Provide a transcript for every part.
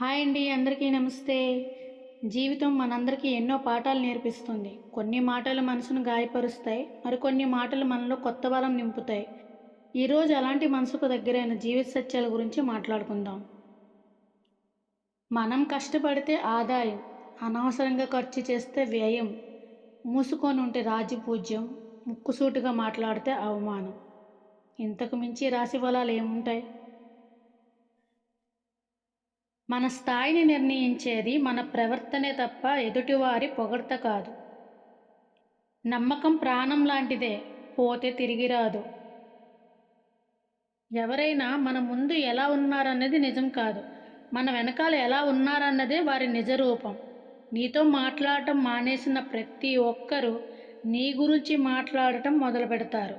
Hi అండి అందరికీ నమస్తే. జీవితం మనందరికీ ఎన్నో పాఠాలు నేర్పిస్తుంది. కొన్ని మాటలు మనసును గాయపరుస్తాయి మరికొన్ని మాటలు మనలో కొత్త బలం నింపుతాయి. ఈరోజు అలాంటి మనసుకు దగ్గరైన జీవిత సత్యాల గురించి మాట్లాడుకుందాం. మనం కష్టపడితే ఆదాయం అనవసరంగా ఖర్చు చేస్తే వ్యయం మూసుకొని ఉంటే రాజపూజ్యం ముక్కుసూటిగా మాట్లాడితే అవమానం. ఇంతకు మించి రాశి ఫలాలు ఏముంటాయి? మన స్థాయిని నిర్ణయించేది మన ప్రవర్తనే తప్ప ఎదుటివారి పొగడ్త కాదు. నమ్మకం ప్రాణం లాంటిదే పోతే తిరిగి రాదు. ఎవరైనా మన ముందు ఎలా ఉన్నారన్నది నిజం కాదు. మన వెనకాల ఎలా ఉన్నారన్నదే వారి నిజ రూపం. నీతో మాట్లాడటం మానేసిన ప్రతి ఒక్కరూ నీ గురించి మాట్లాడటం మొదలు పెడతారు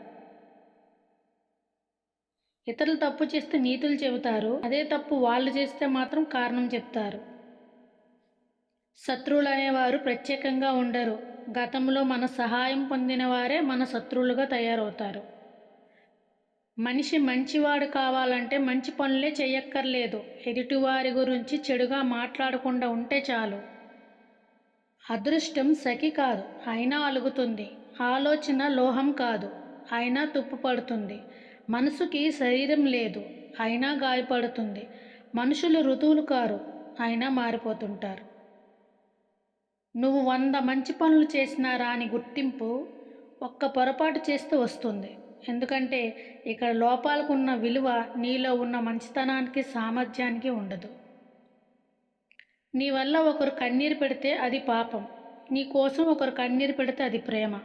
ఇతరులు తప్పు చేస్తే నీతులు చెబుతారు. అదే తప్పు వాళ్ళు చేస్తే మాత్రం కారణం చెప్తారు. శత్రువులు అనేవారు ప్రత్యేకంగా ఉండరు. గతంలో మన సహాయం పొందిన వారే మన శత్రువులుగా తయారవుతారు. మనిషి మంచివాడు కావాలంటే మంచి పనులే చెయ్యక్కర్లేదు. ఎదుటివారి గురించి చెడుగా మాట్లాడకుండా ఉంటే చాలు. అదృష్టం సఖి కాదు. అయినా అలుగుతుంది. ఆలోచన లోహం కాదు. అయినా తుప్పు పడుతుంది. మనసుకి శరీరం లేదు అయినా గాయపడుతుంది. మనుషులు ఋతువులు కారు అయినా మారిపోతుంటారు. నువ్వు వంద మంచి పనులు చేసినా రాని గుర్తింపు ఒక్క పొరపాటు చేస్తూ వస్తుంది. ఎందుకంటే ఇక్కడ లోపాలకున్న విలువ నీలో ఉన్న మంచితనానికి సామర్థ్యానికి ఉండదు. నీ వల్ల ఒకరు కన్నీరు పెడితే అది పాపం. నీ కోసం ఒకరు కన్నీరు పెడితే అది ప్రేమ.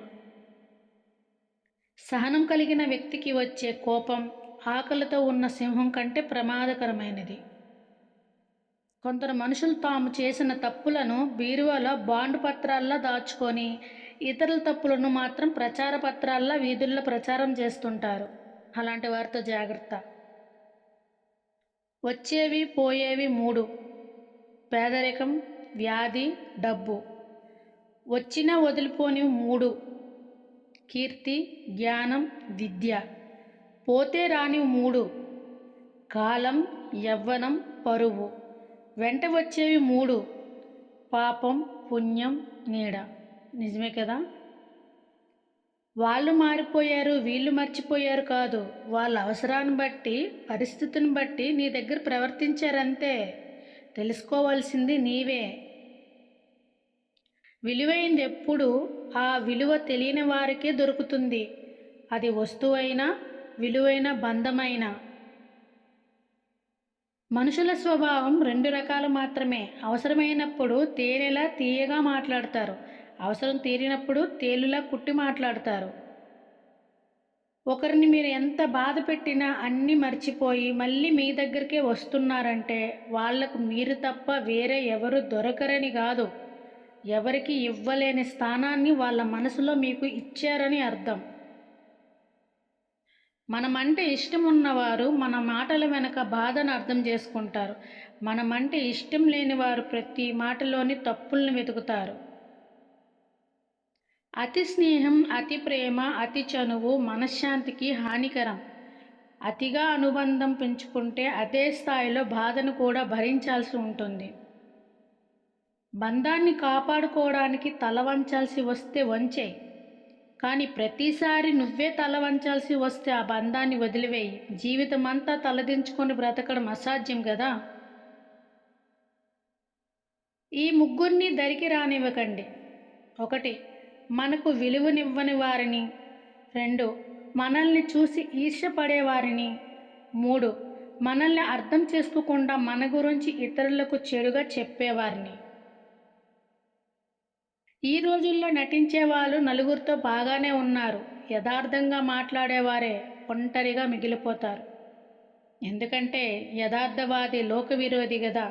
సహనం కలిగిన వ్యక్తికి వచ్చే కోపం ఆకలితో ఉన్న సింహం కంటే ప్రమాదకరమైనది. కొందరు మనుషులు తాము చేసిన తప్పులను బీరువాలో బాండ్ పత్రాల్లో దాచుకొని ఇతరుల తప్పులను మాత్రం ప్రచార పత్రాల్లో వీధుల్లో ప్రచారం చేస్తుంటారు. అలాంటి వారితో జాగ్రత్త. వచ్చేవి పోయేవి మూడు. పేదరికం వ్యాధి డబ్బు. వచ్చినా వదిలిపోని మూడు. కీర్తి జ్ఞానం విద్య. పోతే రాని మూడు. కాలం యవ్వనం పరువు. వెంట వచ్చేవి మూడు. పాపం పుణ్యం నీడ. నిజమే కదా? వాళ్ళు మారిపోయారు వీళ్ళు మర్చిపోయారు కాదు. వాళ్ళ అవసరాన్ని బట్టి పరిస్థితిని బట్టి నీ దగ్గర ప్రవర్తించారంతే. తెలుసుకోవాల్సింది నీవే. విలువైంది ఎప్పుడు ఆ విలువ తెలియని వారికే దొరుకుతుంది. అది వస్తువైనా విలువైన బంధమైనా. మనుషుల స్వభావం రెండు రకాలు మాత్రమే. అవసరమైనప్పుడు తేనెలా తీయగా మాట్లాడతారు. అవసరం తీరినప్పుడు తేలులా కుట్టి మాట్లాడతారు. ఒకరిని మీరు ఎంత బాధ పెట్టినా అన్నీ మర్చిపోయి మళ్ళీ మీ దగ్గరికే వస్తున్నారంటే వాళ్ళకు మీరు తప్ప వేరే ఎవరు దొరకరని కాదు. ఎవరికి ఇవ్వలేని స్థానాన్ని వాళ్ళ మనసులో మీకు ఇచ్చారని అర్థం. మనమంటే ఇష్టం ఉన్నవారు మన మాటల వెనక బాధను అర్థం చేసుకుంటారు. మనమంటే ఇష్టం లేని వారు ప్రతి మాటలోని తప్పుల్ని వెతుకుతారు. అతి స్నేహం అతి ప్రేమ అతి చనువు మనశ్శాంతికి హానికరం. అతిగా అనుబంధం పెంచుకుంటే అదే స్థాయిలో బాధను కూడా భరించాల్సి ఉంటుంది. బంధాన్ని కాపాడుకోవడానికి తల వంచాల్సి వస్తే వంచేయి కానీ ప్రతిసారి నువ్వే తల వంచాల్సి వస్తే ఆ బంధాన్ని వదిలివేయి. జీవితం అంతా తలదించుకొని బ్రతకడం అసాధ్యం కదా ఈ ముగ్గురిని దరికి రానివ్వకండి. ఒకటి మనకు విలువనివ్వని వారిని. రెండు మనల్ని చూసి ఈర్షపడేవారిని మూడు మనల్ని అర్థం చేసుకోకుండా మన గురించి ఇతరులకు చెడుగా చెప్పేవారిని. ఈ రోజుల్లో నటించే వాళ్ళు నలుగురితో బాగానే ఉన్నారు. యథార్థంగా మాట్లాడేవారే ఒంటరిగా మిగిలిపోతారు. ఎందుకంటే యథార్థవాది లోక విరోధి కదా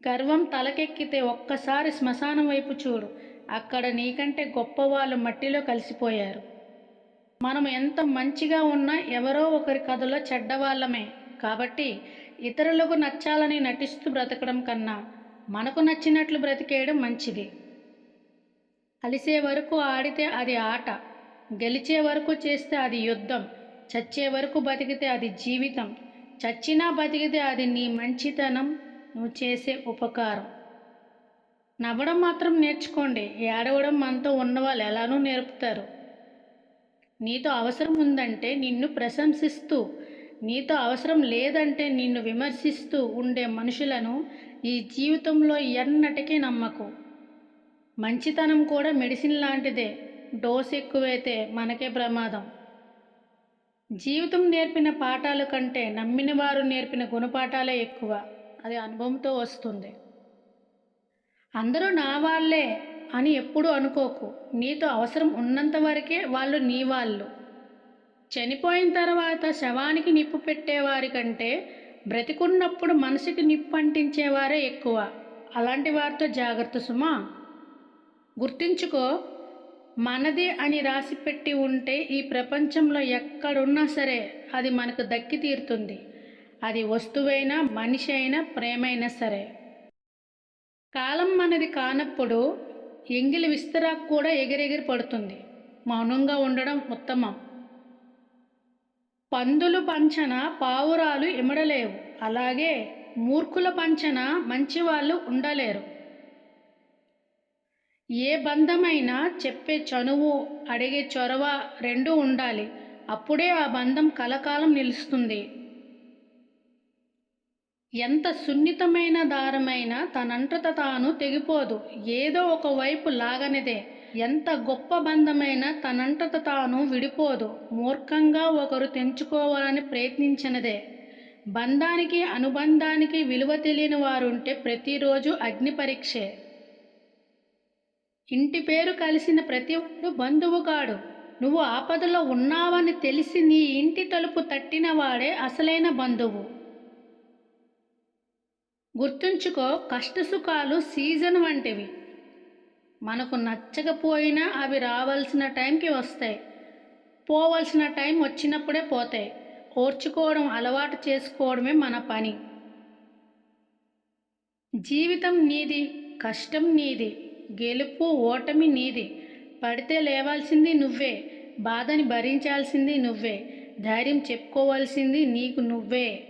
గర్వం తలకెక్కితే ఒక్కసారి శ్మశానం వైపు చూడు. అక్కడ నీకంటే గొప్పవాళ్ళు మట్టిలో కలిసిపోయారు. మనం ఎంత మంచిగా ఉన్నా ఎవరో ఒకరి కథలో చెడ్డవాళ్ళమే. కాబట్టి ఇతరులకు నచ్చాలని నటిస్తూ బ్రతకడం కన్నా మనకు నచ్చినట్లు బ్రతికేయడం మంచిది. అలిసే వరకు ఆడితే అది ఆట గెలిచే వరకు చేస్తే అది యుద్ధం చచ్చే వరకు బతికితే అది జీవితం చచ్చినా బతికితే అది నీ మంచితనం నువ్వు చేసే ఉపకారం. నవ్వడం మాత్రం నేర్చుకోండి ఏడవడం మనతో ఉన్నవాళ్ళు ఎలానూ నేర్పుతారు. నీతో అవసరం ఉందంటే నిన్ను ప్రశంసిస్తూ నీతో అవసరం లేదంటే నిన్ను విమర్శిస్తూ ఉండే మనుషులను ఈ జీవితంలో ఎన్నటికీ నమ్మకు. మంచితనం కూడా మెడిసిన్ లాంటిదే. డోస్ ఎక్కువైతే మనకే ప్రమాదం. జీవితం నేర్పిన పాఠాల కంటే నమ్మిన వారు నేర్పిన గుణపాఠాలే ఎక్కువ. అది అనుభవంతో వస్తుంది. అందరూ నా వాళ్ళే అని ఎప్పుడూ అనుకోకు. నీతో అవసరం ఉన్నంత వరకే వాళ్ళు నీ వాళ్ళు. చనిపోయిన తర్వాత శవానికి నిప్పు పెట్టేవారి కంటే బ్రతికున్నప్పుడు మనసుకి నిప్పు అంటించేవారే ఎక్కువ. అలాంటి వారితో జాగ్రత్త సుమా. గుర్తించుకో మనది అని రాసిపెట్టి ఉంటే ఈ ప్రపంచంలో ఎక్కడున్నా సరే అది మనకు దక్కి తీరుతుంది. అది వస్తువైనా మనిషి అయినా ప్రేమైనా సరే. కాలం మనది కానప్పుడు ఎంగిలి విస్తరాకు కూడా ఎగిరెగిరి పడుతుంది. మౌనంగా ఉండడం ఉత్తమం. పందులు పంచన పావురాలు ఇమడలేవు. అలాగే మూర్ఖుల పంచన మంచివాళ్ళు ఉండలేరు. ఏ బంధమైనా చెప్పే చనువు అడిగే చొరవ రెండూ ఉండాలి. అప్పుడే ఆ బంధం కలకాలం నిలుస్తుంది. ఎంత సున్నితమైన దారమైనా తనంటత తాను తెగిపోదు. ఏదో ఒక వైపు లాగనిదే. ఎంత గొప్ప బంధమైనా తనంటత తాను విడిపోదు. మూర్ఖంగా ఒకరు తెంచుకోవాలని ప్రయత్నించినదే. బంధానికి అనుబంధానికి విలువ తెలియని వారుంటే ప్రతిరోజు అగ్ని పరీక్షే ఇంటి పేరు కలిసిన ప్రతి ఒక్కడు బంధువు కాడు. నువ్వు ఆపదలో ఉన్నావని తెలిసి నీ ఇంటి తలుపు తట్టిన వాడే అసలైన బంధువు. గుర్తుంచుకో కష్టసుఖాలు సీజన్ వంటివి. మనకు నచ్చకపోయినా అవి రావాల్సిన టైంకి వస్తాయి. పోవలసిన టైం వచ్చినప్పుడే పోతాయి. ఓర్చుకోవడం అలవాటు చేసుకోవడమే మన పని. జీవితం నీది కష్టం నీది. గెలుపు ఓటమి నీది. పడితే లేవాల్సింది నువ్వే బాధని భరించాల్సింది నువ్వే ధైర్యం చెప్పుకోవాల్సింది నీకు నువ్వే.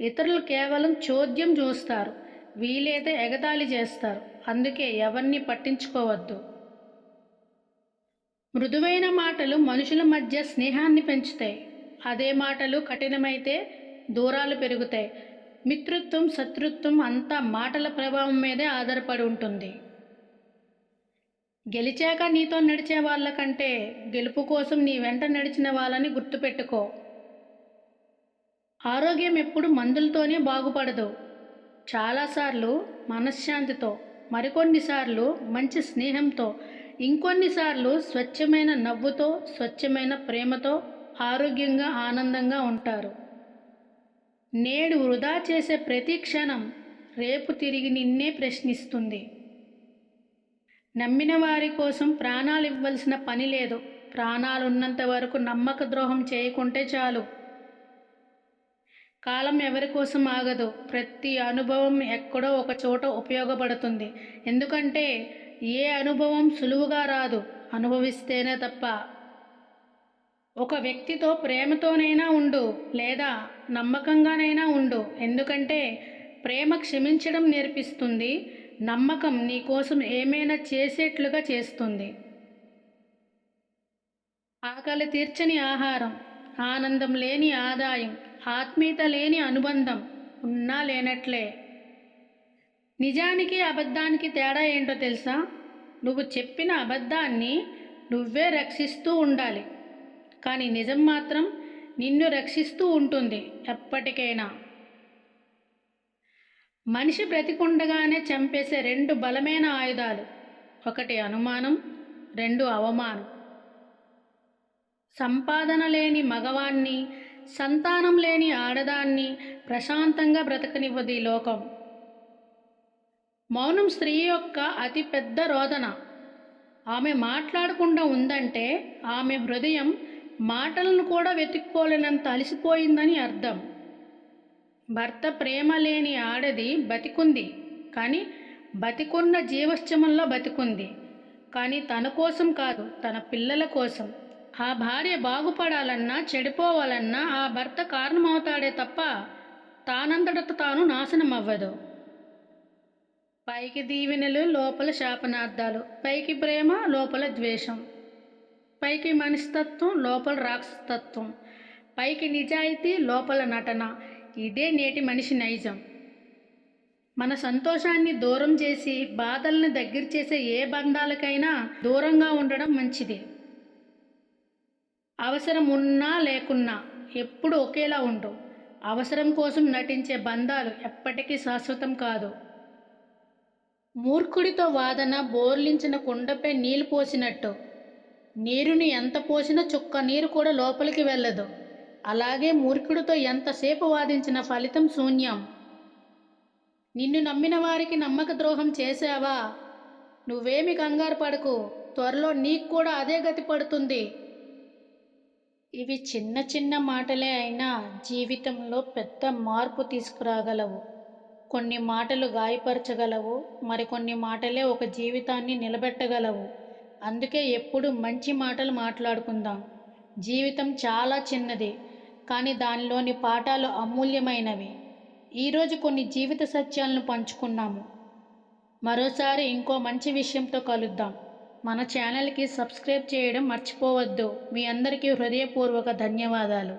ఇతరులు కేవలం చోద్యం చూస్తారు వీలైతే ఎగతాళి చేస్తారు అందుకే ఎవరిని పట్టించుకోవద్దు. మృదువైన మాటలు మనుషుల మధ్య స్నేహాన్ని పెంచుతాయి. అదే మాటలు కఠినమైతే దూరాలు పెరుగుతాయి. మిత్రుత్వం శత్రుత్వం అంతా మాటల ప్రభావం మీదే ఆధారపడి ఉంటుంది. గెలిచాక నీతో నడిచే వాళ్ళకంటే గెలుపు కోసం నీ వెంట నడిచిన వాళ్ళని గుర్తుపెట్టుకో. ఆరోగ్యం ఎప్పుడు మందులతోనే బాగుపడదు. చాలాసార్లు మనశ్శాంతితో మరికొన్నిసార్లు మంచి స్నేహంతో ఇంకొన్నిసార్లు స్వచ్ఛమైన నవ్వుతో స్వచ్ఛమైన ప్రేమతో ఆరోగ్యంగా ఆనందంగా ఉంటారు. నేడు వృధా చేసే ప్రతి క్షణం రేపు తిరిగి నిన్నే ప్రశ్నిస్తుంది. నమ్మిన వారి కోసం ప్రాణాలు ఇవ్వాల్సిన పని లేదు. ప్రాణాలు ఉన్నంత వరకు నమ్మక ద్రోహం చేయకుంటే చాలు. కాలం ఎవరి కోసం ఆగదు. ప్రతి అనుభవం ఎక్కడో ఒక చోట ఉపయోగపడుతుంది. ఎందుకంటే ఏ అనుభవం సులువుగా రాదు. అనుభవిస్తేనే తప్ప. ఒక వ్యక్తితో ప్రేమతోనైనా ఉండు లేదా నమ్మకంగానైనా ఉండు. ఎందుకంటే ప్రేమ క్షమించడం నేర్పిస్తుంది. నమ్మకం నీకోసం ఏమైనా చేసేట్లుగా చేస్తుంది. ఆకలి తీర్చని ఆహారం ఆనందం లేని ఆదాయం ఆత్మీయత లేని అనుబంధం ఉన్నా లేనట్లే. నిజానికి అబద్ధానికి తేడా ఏంటో తెలుసా? నువ్వు చెప్పిన అబద్ధాన్ని నువ్వే రక్షిస్తూ ఉండాలి. కానీ నిజం మాత్రం నిన్ను రక్షిస్తూ ఉంటుంది ఎప్పటికైనా. మనిషి బ్రతికుండగానే చంపేసే రెండు బలమైన ఆయుధాలు. ఒకటి అనుమానం రెండు అవమానం. సంపాదన లేని మగవాణ్ణి సంతానం లేని ఆడదాన్ని ప్రశాంతంగా బ్రతకనివ్వదు ఈ లోకం. మౌనం స్త్రీ యొక్క అతి పెద్ద రోదన. ఆమె మాట్లాడకుండా ఉందంటే ఆమె హృదయం మాటలను కూడా వెతుక్కోలేనంత అలసిపోయిందని అర్థం. భర్త ప్రేమ లేని ఆడది బతికుంది కానీ బతికున్న జీవశ్చమంలో బతికుంది. కానీ తన కోసం కాదు తన పిల్లల కోసం. ఆ భార్య బాగుపడాలన్నా చెడిపోవాలన్నా ఆ భర్త కారణమవుతాడే తప్ప తానంతట తాను నాశనం అవ్వదు పైకి దీవెనలు లోపల శాపనార్థాలు. పైకి ప్రేమ లోపల ద్వేషం. పైకి మనిషితత్వం లోపల రాక్షసతత్వం. పైకి నిజాయితీ లోపల నటన. ఇదే నేటి మనిషి నైజం. మన సంతోషాన్ని దూరం చేసి బాధల్ని దగ్గర చేసే ఏ బంధాలకైనా దూరంగా ఉండడం మంచిది. అవసరం ఉన్నా లేకున్నా ఎప్పుడు ఒకేలా ఉండు. అవసరం కోసం నటించే బంధాలు ఎప్పటికీ శాశ్వతం కాదు. మూర్ఖుడితో వాదన బోర్లించిన కుండపై నీళ్ళు పోసినట్టు. నీరుని ఎంత పోసినా చుక్క నీరు కూడా లోపలికి వెళ్ళదు. అలాగే మూర్ఖుడితో ఎంతసేపు వాదించిన ఫలితం శూన్యం. నిన్ను నమ్మిన వారికి నమ్మక ద్రోహం చేశావా? నువ్వేమి కంగారు పడకు. త్వరలో నీకు కూడా అదే గతి పడుతుంది. ఇవి చిన్న చిన్న మాటలే అయినా జీవితంలో పెద్ద మార్పు తీసుకురాగలవు. కొన్ని మాటలు గాయపరచగలవు. మరికొన్ని మాటలే ఒక జీవితాన్ని నిలబెట్టగలవు. అందుకే ఎప్పుడు మంచి మాటలు మాట్లాడుకుందాం. జీవితం చాలా చిన్నది. కానీ దానిలోని పాఠాలు అమూల్యమైనవి. ఈరోజు కొన్ని జీవిత సత్యాలను పంచుకున్నాము. మరోసారి ఇంకో మంచి విషయంతో కలుద్దాం. మన ఛానల్కి సబ్స్క్రైబ్ చేయడం మర్చిపోవద్దు. మీ అందరికీ హృదయపూర్వక ధన్యవాదాలు.